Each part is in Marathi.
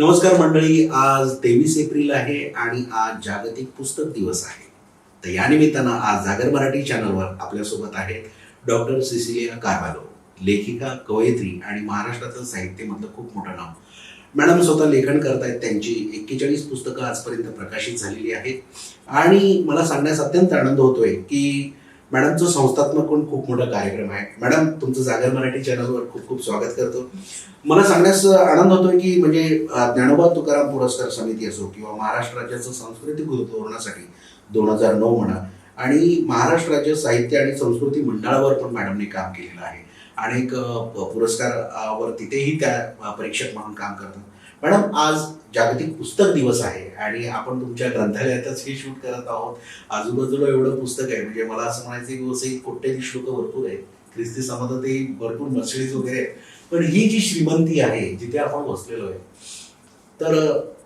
नमस्कार मंडळी आज तेवीस एप्रिल आहे आणि आज जागतिक पुस्तक दिवस आहे. तर या निमित्तानं आज जागर मराठी चॅनलवर आपल्यासोबत आहेत डॉक्टर सिसिलिया कारवालो लेखिका कवयित्री आणि महाराष्ट्राचं साहित्यामधलं खूप मोठं नाव. मॅडम स्वतः लेखन करतायत त्यांची एक्केचाळीस पुस्तकं आजपर्यंत प्रकाशित झालेली आहेत. आणि मला सांगण्यास अत्यंत आनंद होतोय की मॅडमचं संस्थात्मक पण खूप मोठा कार्यक्रम आहे. मॅडम तुमचं जागर मराठी चॅनलवर खूप खूप स्वागत करतो. मला सांगण्यास आनंद होतोय की म्हणजे ज्ञानोबा तुकाराम पुरस्कार समिती असो किंवा महाराष्ट्र राज्याचं सांस्कृतिक धोरणासाठी दोन हजार नऊ म्हणा आणि महाराष्ट्र राज्य साहित्य आणि संस्कृती मंडळावर पण मॅडमने काम केलेलं आहे. अनेक एक पुरस्कारावर तिथेही त्या परीक्षक म्हणून काम करतात. मॅडम आज जागतिक पुस्तक दिवस आहे आणि आपण तुमच्या ग्रंथालयातच हे शूट करत आहोत. आजूबाजूला एवढं पुस्तक आहे. म्हणजे मला असं म्हणायचं की वसई कोट्याधी श्लोक भरपूर आहेत. ख्रिस्ती समाजातही भरपूर मर्सिडीज वगैरे आहेत. पण ही जी श्रीमंती आहे जिथे आपण बसलेलो आहे तर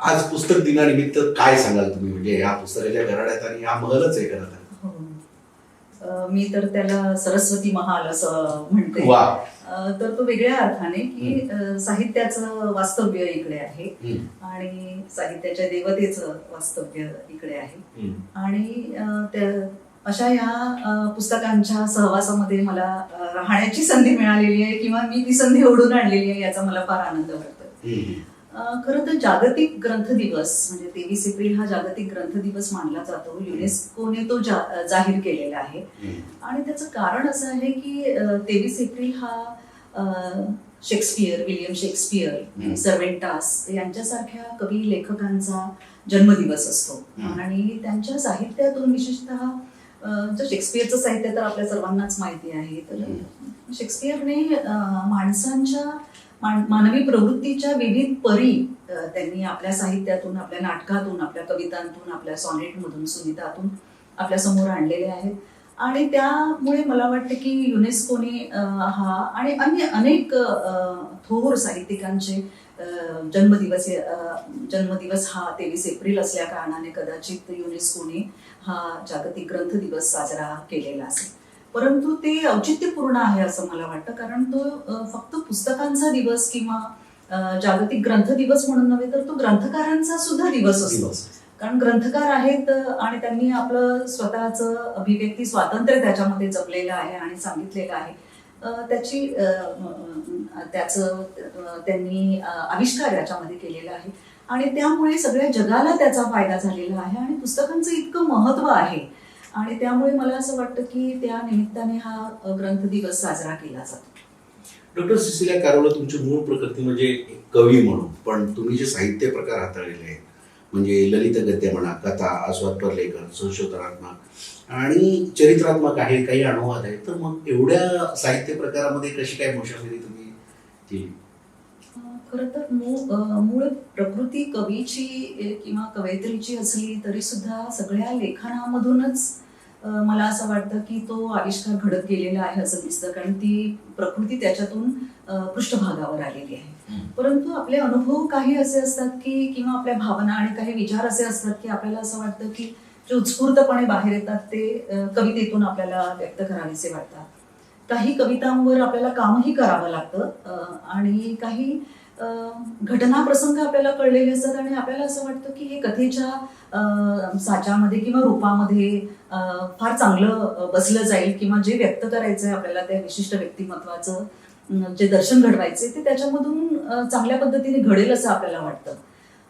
आज पुस्तक दिनानिमित्त काय सांगाल तुम्ही? म्हणजे या पुस्तकाच्या घराड्यात आणि हा महलच आहे खरं तर हो. मी तर त्याला सरस्वती महाल असं म्हणते. तर तो वेगळ्या अर्थाने की साहित्याचं वास्तव्य इकडे आहे आणि साहित्याच्या देवतेचं वास्तव्य इकडे आहे. आणि अशा या पुस्तकांच्या सहवासामध्ये मला राहण्याची संधी मिळालेली आहे किंवा मी ती संधी ओढून आणलेली आहे याचा मला फार आनंद वाटतो. खरं तर जागतिक ग्रंथ दिवस म्हणजे तेवीस एप्रिल हा जागतिक ग्रंथ दिवस मानला जातो युनेस्कोने तो जा, जाहीर केलेला आहे. आणि त्याचं कारण असं आहे की तेवीस एप्रिल हा शेक्सपियर विलियम. शेक्सपियर सर्वेंटास यांच्यासारख्या कवी लेखकांचा जन्मदिवस असतो. आणि त्यांच्या साहित्यातून विशेषतः जर शेक्सपियरचं साहित्य तर आपल्या सर्वांनाच माहिती आहे तर शेक्सपियरने माणसांच्या मानवी प्रवृत्तीच्या विविध परी त्यांनी आपल्या साहित्यातून आपल्या नाटकातून आपल्या कवितांतून आपल्या सॉनेटमधून सुनीतातून आपल्यासमोर आणलेले आहेत. आणि त्यामुळे मला वाटतं की युनेस्कोने हा आणि अन्य अनेक थोर साहित्यिकांचे जन्मदिवस जन्मदिवस हा तेवीस एप्रिल असल्या कारणाने कदाचित युनेस्कोने हा जागतिक ग्रंथ दिवस साजरा केलेला असेल. परंतु ते औचित्यपूर्ण आहे असं मला वाटतं. कारण तो फक्त पुस्तकांचा दिवस किंवा जागतिक ग्रंथ दिवस म्हणून नव्हे तर तो ग्रंथकारांचा सुद्धा दिवस असतो. कारण ग्रंथकार आहेत आणि त्यांनी आपलं स्वतःचं अभिव्यक्ती स्वातंत्र्य त्याच्यामध्ये जपलेलं आहे आणि सांगितलेलं आहे. त्याची त्याचं त्यांनी आविष्कार याच्यामध्ये केलेला आहे. आणि त्यामुळे सगळ्या जगाला त्याचा फायदा झालेला आहे आणि पुस्तकांचं इतकं महत्त्व आहे आणि त्यामुळे मला असं वाटतं की त्या निमित्ताने हा ग्रंथ दिवस साजरा केला जातो. डॉक्टर सिसिलिया कारवला तुमची मूळ प्रकृती म्हणजे कवी म्हणून पण तुम्ही जे साहित्य प्रकार हाताळलेले आहेत म्हणजे ललित गद्य म्हणा कथा आस्वादपर लेखन संशोधनात्मक आणि चरित्रात्मक आहे काही अनुवाद आहेत तर मग एवढ्या साहित्य प्रकारामध्ये कशी काय मोशाफिरी तुम्ही केली? खर तर मूळ प्रकृती कवीची किंवा कवयित्रीची असली तरी सुद्धा सगळ्या लेखनामधूनच मला असं वाटतं की तो आविष्कार घडत गेलेला आहे असं दिसतं कारण ती प्रकृती त्याच्यातून पृष्ठभागावर आलेली आहे. परंतु आपले अनुभव काही असे असतात की किंवा आपल्या भावना आणि काही विचार असे असतात की आपल्याला असं वाटतं की जे उत्स्फूर्तपणे बाहेर येतात ते कवितेतून आपल्याला व्यक्त करावेसे वाटतात काही कवितांवर आपल्याला कामही करावं लागतं आणि काही घटना प्रसंग आपल्याला कळलेले असतात आणि आपल्याला असं वाटतं की हे कथेच्या साच्यामध्ये किंवा रूपामध्ये फार चांगलं बसलं जाईल किंवा जे व्यक्त करायचंय आपल्याला त्या विशिष्ट व्यक्तिमत्वाचं जे दर्शन घडवायचे ते त्याच्यामधून चांगल्या पद्धतीने घडेल असं आपल्याला वाटतं.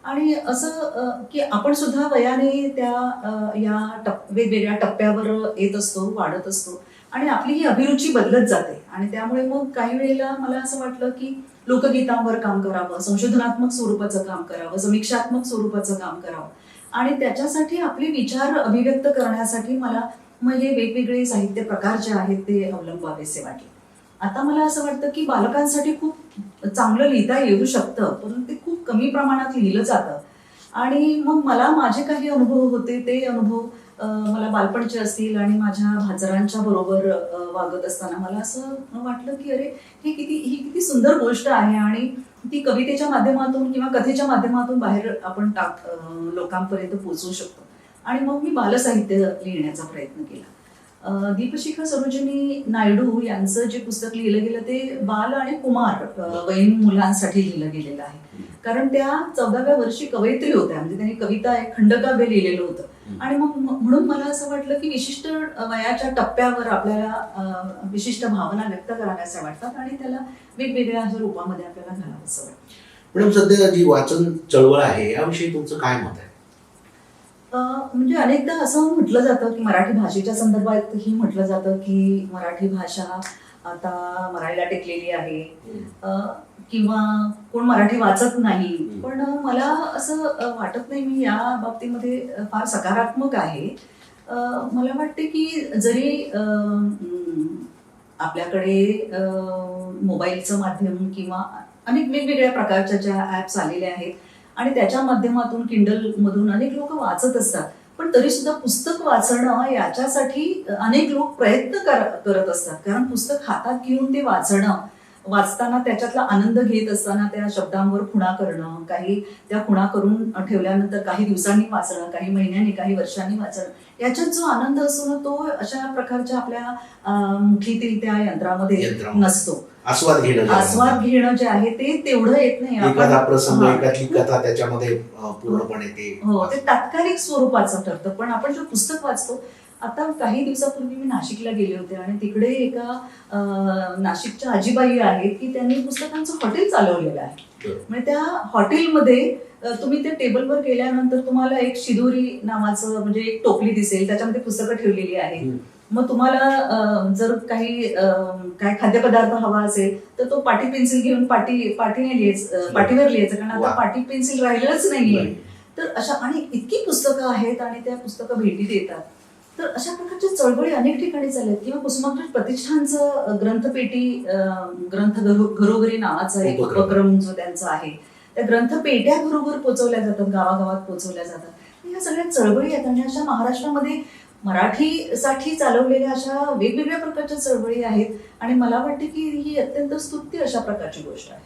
आणि असं की आपण सुद्धा वयाने त्या या टप वेगवेगळ्या टप्प्यावर येत असतो वाढत असतो आणि आपली ही अभिरुची बदलत जाते. आणि त्यामुळे मग काही वेळेला मला असं वाटलं की लोकगीतांवर काम करावं संशोधनात्मक स्वरूपाचं काम करावं समीक्षात्मक स्वरूपाचं काम करावं. आणि त्याच्यासाठी आपले विचार अभिव्यक्त करण्यासाठी मला मग हे वेगवेगळे साहित्य प्रकार जे आहेत ते अवलंबावेसे वाटले. आता मला असं वाटतं की बालकांसाठी खूप चांगलं लिहिता येऊ शकतं परंतु ते खूप कमी प्रमाणात लिहिलं जातं. आणि मग मला माझे काही अनुभव होते ते अनुभव मला बालपणचे असतील आणि माझ्या भाजरांच्या बरोबर वागत असताना मला असं वाटलं की अरे हे किती ही किती सुंदर गोष्ट आहे आणि ती कवितेच्या माध्यमातून किंवा कथेच्या माध्यमातून बाहेर आपण टाक लोकांपर्यंत पोहोचवू शकतो. आणि मग मी बालसाहित्य लिहिण्याचा प्रयत्न केला. दीपशिखा सरोजिनी नायडू यांचं जे पुस्तक लिहिलं गेलं ते बाल आणि कुमार बहीण वयीन मुलांसाठी लिहिलं गेलेलं आहे. कारण त्या चौदाव्या वर्षी कवयित्री होत्या. म्हणजे त्यांनी कविता एक खंडकाव्य लिहिलेलं होतं. आणि मग म्हणून मला असं वाटलं की विशिष्ट वयाच्या टप्प्यावर आपल्याला विशिष्ट भावना व्यक्त कराव्याशा वाटतात आणि त्याला वेगवेगळ्या अशा रूपामध्ये आपल्याला घालावंसं वाटतं. मॅडम सध्या जी वाचन चळवळ आहे याविषयी तुमचं काय मत आहे? अं, म्हणजे अनेकदा असं म्हटलं जातं की मराठी भाषेच्या संदर्भात ही म्हटलं जातं की मराठी भाषा आता मराठीला टेकलेली आहे. किंवा कोण मराठी वाचत नाही. पण मला असं वाटत नाही मी या बाबतीमध्ये फार सकारात्मक आहे. मला वाटते की जरी आपल्याकडे मोबाईलचं माध्यम किंवा अनेक वेगवेगळ्या प्रकारच्या ज्या ऍप्स आलेल्या आहेत आणि त्याच्या माध्यमातून किंडल मधून अनेक लोक वाचत असतात. पण तरी सुद्धा पुस्तक वाचणं याच्यासाठी अनेक लोक प्रयत्न कर- करत असतात कारण पुस्तक हातात घेऊन ते वाचणं वाचताना त्याच्यातला आनंद घेत असताना त्या शब्दांवर खुणा करणं काही त्या खुणा करून ठेवल्यानंतर काही दिवसांनी वाचणं काही महिन्यांनी काही वर्षांनी वाचणं याच्यात जो आनंद असतो ना तो अशा प्रकारच्या आपल्या मुठीतील त्या यंत्रामध्ये यंत्रामध्ये. नसतो आस्वाद घेणं जे आहे. आस्वाद घेणं जे आहे ते तेवढं येत नाही एखादा प्रसंग. एखादी कथा त्याच्यामध्ये पूर्णपणे ते हो ते तात्कालिक स्वरूपाचं ठरतं पण आपण जे पुस्तक वाचतो आता काही दिवसापूर्वी मी नाशिकला गेले होते आणि तिकडे एका नाशिकच्या आजीबाई आहेत की त्यांनी पुस्तकांचं हॉटेल चालवलेलं आहे. म्हणजे त्या हॉटेलमध्ये तुम्ही त्या टेबलवर गेल्यानंतर तुम्हाला एक शिदोरी नावाचं म्हणजे एक टोपली दिसेल त्याच्यामध्ये पुस्तकं ठेवलेली आहेत. मग तुम्हाला जर काही काय खाद्यपदार्थ हवा असेल तर तो पाटी पेन्सिल घेऊन पाटी पाठीने लिहायचं पाठीवर लिहायचं. कारण. आता पाटी पेन्सिल राहिलेलंच नाहीये. नाही. तर अशा आणि इतकी पुस्तकं आहेत आणि त्या पुस्तकं भेटी देतात तर अशा प्रकारच्या चळवळी अनेक ठिकाणी चालल्यात. किंवा कुसुमाग्रज प्रतिष्ठानचं ग्रंथपेटी ग्रंथ घरो- घरोघरी नावाचा एक उपक्रम. उपक्रम जो त्यांचा आहे. त्या ग्रंथपेट्या घरोघर पोहोचवल्या जातात गावागावात पोहोचवल्या जातात. या सगळ्या चळवळी आहेत आणि अशा महाराष्ट्रामध्ये मराठीसाठी चालवलेल्या अशा वेगवेगळ्या प्रकारच्या चळवळी आहेत आणि मला वाटते की ही अत्यंत स्तुत्य अशा प्रकारची गोष्ट आहे.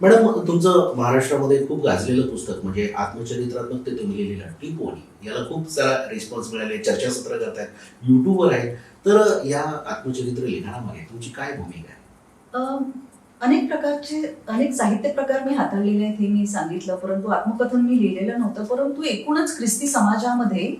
मॅडम तुमचं महाराष्ट्रामध्ये खूप गाजलेलं पुस्तक म्हणजे आत्मचरित्रात्मक ते तुम्ही लिहिलेलं टिपोणी याला खूप सारा रिस्पॉन्स मिळाले चर्चासत्र करतायत युट्यूबवर आहे तर या आत्मचरित्र लिखाणामध्ये तुमची काय भूमिका आहे? अनेक प्रकारचे अनेक साहित्य प्रकार मी हाताळलेले आहेत हे मी सांगितलं परंतु आत्मकथन मी लिहिलेलं नव्हतं परंतु एकूणच ख्रिस्ती समाजामध्ये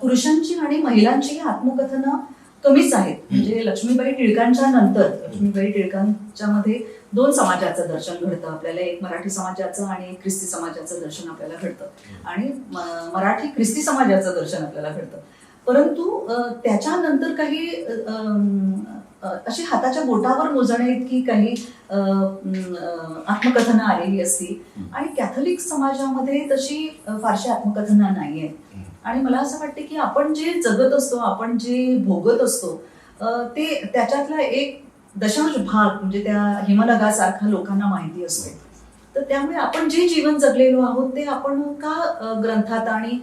पुरुषांची आणि महिलांची आत्मकथनं कमीच आहेत. म्हणजे लक्ष्मीबाई टिळकांच्या नंतर लक्ष्मीबाई टिळकांच्या मध्ये दोन समाजाचं दर्शन घडतं. आपल्याला एक मराठी समाजाचं आणि एक ख्रिस्ती समाजाचं दर्शन आपल्याला घडतं. आणि मराठी ख्रिस्ती समाजाचं दर्शन आपल्याला घडतं. परंतु त्याच्यानंतर काही अशी हाताच्या बोटावर मोजणे इतकी काही आत्मकथनं आलेली असती. आणि कॅथोलिक समाजामध्ये तशी फारशी आत्मकथनं नाही आहेत आणि मला असं वाटतं की आपण जे जगत असतो आपण जे भोगत असतो ते त्याच्यातला एक दशांश भाग म्हणजे त्या हिमनगासारखा लोकांना माहिती असतो तर त्यामुळे आपण जे जीवन जगलेलो आहोत ते आपण का ग्रंथात आणि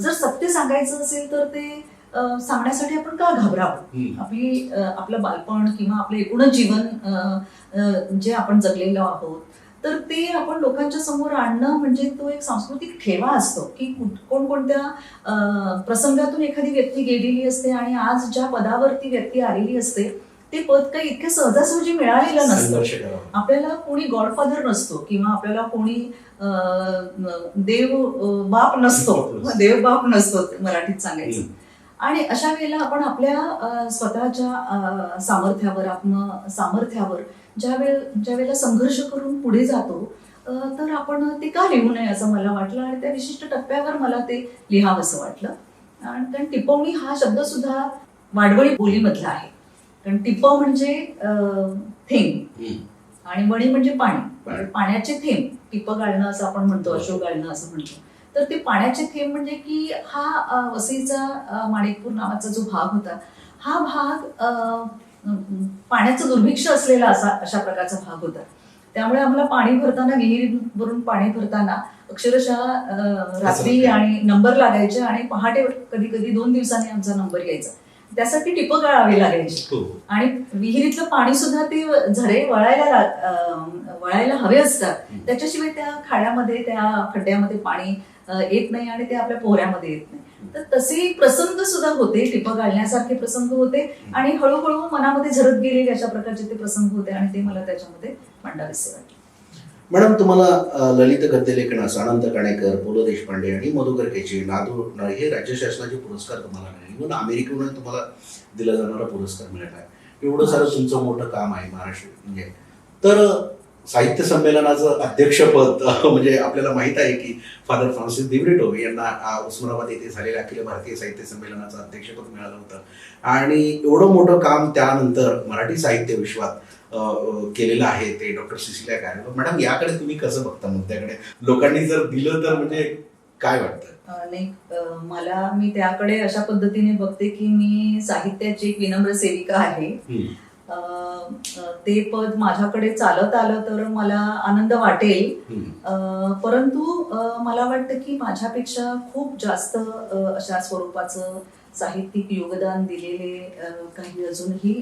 जर सत्य सांगायचं असेल तर ते सांगण्यासाठी आपण का घाबरावं. आपली आपलं बालपण किंवा आपलं एकूणच जीवन जे आपण जगलेलो आहोत तर ते आपण लोकांच्या समोर आणणं म्हणजे तो एक सांस्कृतिक ठेवा असतो की कोणकोणत्या प्रसंगातून एखादी व्यक्ती गेलेली असते आणि आज ज्या पदावर ती व्यक्ती आलेली असते ते पद काही इतक्या सहजासहजी मिळालेलं नसतं आपल्याला कोणी गॉडफादर नसतो किंवा आपल्याला कोणी देव बाप नसतो. देव बाप नसतो मराठीत सांगायचं. आणि अशा वेळेला आपण आपल्या स्वतःच्या सामर्थ्यावर आत्म सामर्थ्यावर ज्या वेळ ज्या वेळेला संघर्ष करून पुढे जातो तर आपण ते का लिहू नये असं मला वाटलं आणि त्या विशिष्ट टप्प्यावर मला ते लिहावंसं वाटलं. आणि कारण टिपवणी हा शब्द सुद्धा वाडवळी बोलीमधला आहे. कारण टिप म्हणजे थेंब. आणि वणी म्हणजे पाणी. पाणी. पाण्याचे थेंब टिप गाळणं असं आपण म्हणतो अशोक गाळणं असं म्हणतो. तर ते पाण्याचे थेंब म्हणजे की हा वसईचा माणिकपूर नावाचा जो भाग होता हा भाग पाण्याचं दुर्भिक्ष असलेला असा अशा प्रकारचा भाग होता त्यामुळे आम्हाला पाणी भरताना विहिरीवरून पाणी भरताना अक्षरशः रात्री. आणि नंबर लागायचे आणि पहाटे कधी कधी दोन दिवसांनी आमचा नंबर यायचा त्यासाठी टिप गाळावी लागायची हो. आणि विहिरीतलं पाणी सुद्धा ते झरे वळायला वळायला हवे असतात. त्याच्याशिवाय त्या खाड्यामध्ये त्या खड्ड्यामध्ये पाणी येत नाही आणि ते आपल्या पोहऱ्यामध्ये येत नाही तर तसे प्रसंग सुद्धा होते टिप घालण्यासारखे प्रसंग होते आणि हळूहळू मनामध्ये झरत गेलेले अशा प्रकारचे ते प्रसंग होते आणि ते मला त्याच्यामध्ये मांडावेसे वाटले. मॅडम तुम्हाला ललित गद्यलेखनास अनंत काणेकर पु ल देशपांडे आणि मधुकर केचे नादू हे राज्य शासनाचे पुरस्कार तुम्हाला मिळाले. इव्हन अमेरिकेकडून तुम्हाला दिला जाणारा पुरस्कार मिळाला आहे. एवढं सारं तुमचं मोठं काम आहे महाराष्ट्र म्हणजे. तर साहित्य संमेलनाचं अध्यक्षपद म्हणजे आपल्याला माहीत आहे की फादर फ्रान्सिस दिब्रिटो यांना उस्मानाबाद येथे झालेल्या अखिल भारतीय साहित्य संमेलनाचं अध्यक्षपद मिळालं होतं. आणि एवढं मोठं काम त्यानंतर मराठी साहित्य विश्वात केलेलं आहे ते डॉक्टर सुशिला कार्य मॅडम याकडे तुम्ही कसं बघता मुद्द्याकडे? लोकांनी जर दिलं तर म्हणजे काय वाटतं? नाही मला मी त्याकडे अशा पद्धतीने बघते की मी साहित्याची एक विनम्र सेविका आहे. ते पद माझ्याकडे चालत आलं तर मला आनंद वाटेल. परंतु मला वाटतं की माझ्यापेक्षा खूप जास्त अशा स्वरूपाचं साहित्यिक योगदान दिलेले काही अजूनही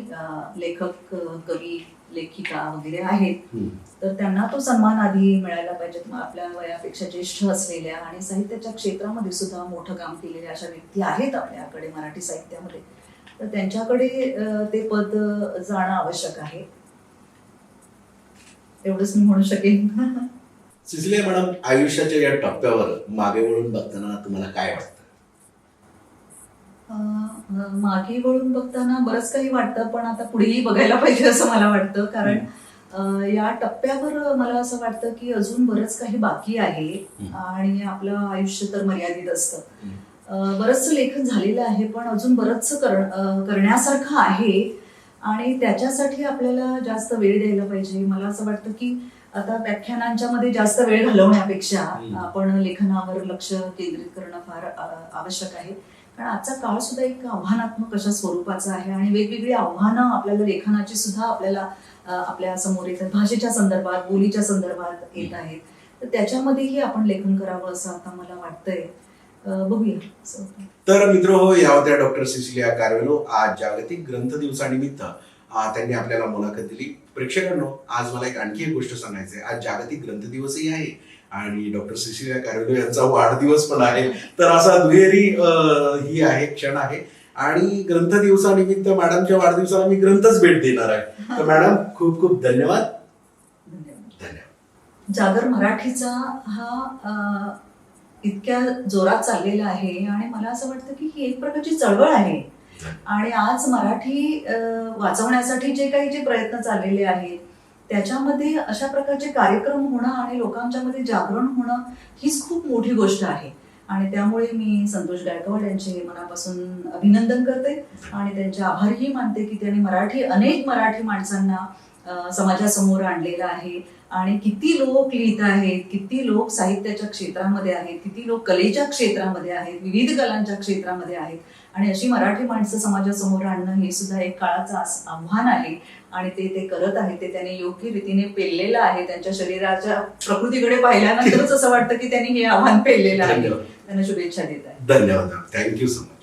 लेखक कवी लेखिका वगैरे आहेत. तर त्यांना तो सन्मान आधी मिळायला पाहिजे. आपल्या वयापेक्षा ज्येष्ठ असलेल्या आणि साहित्याच्या क्षेत्रामध्ये सुद्धा मोठं काम केलेल्या अशा व्यक्ती आहेत आपल्याकडे मराठी साहित्यामध्ये. तर त्यांच्याकडे ते पद जाणं आवश्यक आहे. एवढंच मी म्हणू शकेन. सिसिलिया मॅडम आयुष्याच्या या टप्प्यावर मागे वळून बघताना तुम्हाला काय वाटतं? मागे वळून बघताना बरंच काही वाटतं पण आता पुढेही बघायला पाहिजे असं मला वाटतं. कारण या टप्प्यावर मला असं वाटतं की अजून बरंच काही बाकी आहे. आणि आपलं आयुष्य तर मर्यादित असतं. बरंचसं लेखन झालेलं आहे पण अजून बरंचसं कर करण्यासारखं आहे. आणि त्याच्यासाठी आपल्याला जास्त वेळ द्यायला पाहिजे. मला असं वाटतं की आता व्याख्यानांच्या मध्ये जास्त वेळ घालवण्यापेक्षा. आपण लेखनावर लक्ष केंद्रित करणं फार आवश्यक आहे. कारण आजचा काळ सुद्धा एक आव्हानात्मक अशा स्वरूपाचा आहे आणि वेगवेगळी आव्हानं आपल्याला लेखनाची सुद्धा आपल्याला आपल्यासमोर येतात. भाषेच्या संदर्भात बोलीच्या संदर्भात येत आहेत. तर त्याच्यामध्येही आपण लेखन करावं असं आता मला वाटतंय. बघूया. तर मित्र हो या होत्या डॉक्टर सिसिलिया कार्वेलो. आज जागतिक ग्रंथ दिवसानिमित्त त्यांनी आपल्याला मुलाखत दिली. प्रेक्षकांनो आज मला एक आणखी एक गोष्ट सांगायची आहे आज जागतिक ग्रंथ दिवसही आहे आणि डॉक्टर सिसिलिया कार्वेलो यांचा वाढदिवस पण आहे. तर असा दुहेरी ही आहे क्षण आहे. आणि ग्रंथ दिवसानिमित्त मॅडमच्या वाढदिवसाला मी ग्रंथच भेट देणार आहे. तर मॅडम खूप खूप धन्यवाद. धन्यवाद. जागर मराठीचा हा इतक्या जोरात चाललेला आहे आणि मला असं वाटतं की ही एक प्रकारची चळवळ आहे. आणि आज मराठी वाचवण्यासाठी जे काही जे प्रयत्न चाललेले आहेत त्याच्यामध्ये अशा प्रकारचे कार्यक्रम होणं आणि लोकांच्यामध्ये जागरण होणं हीच खूप मोठी गोष्ट आहे. आणि त्यामुळे मी संतोष गायकवाड यांचे मनापासून अभिनंदन करते आणि त्यांचे आभारही मानते की त्यांनी मराठी अनेक मराठी माणसांना समाजासमोर आणलेलं आहे. आणि किती लोक लिहित आहेत किती लोक साहित्याच्या क्षेत्रामध्ये आहेत किती लोक कलेच्या क्षेत्रामध्ये आहेत विविध कलांच्या क्षेत्रामध्ये आहेत. आणि अशी मराठी माणसं समाजासमोर आणणं हे सुद्धा एक काळाचं आव्हान आहे. आणि ते ते करत आहेत ते त्यांनी योग्य रीतीने पेललेलं आहे. त्यांच्या शरीराच्या प्रकृतीकडे पाहिल्यानंतरच असं वाटतं की त्यांनी हे आव्हान पेललेलं आहे. त्यांना शुभेच्छा देत आहे. धन्यवाद. Thank you so much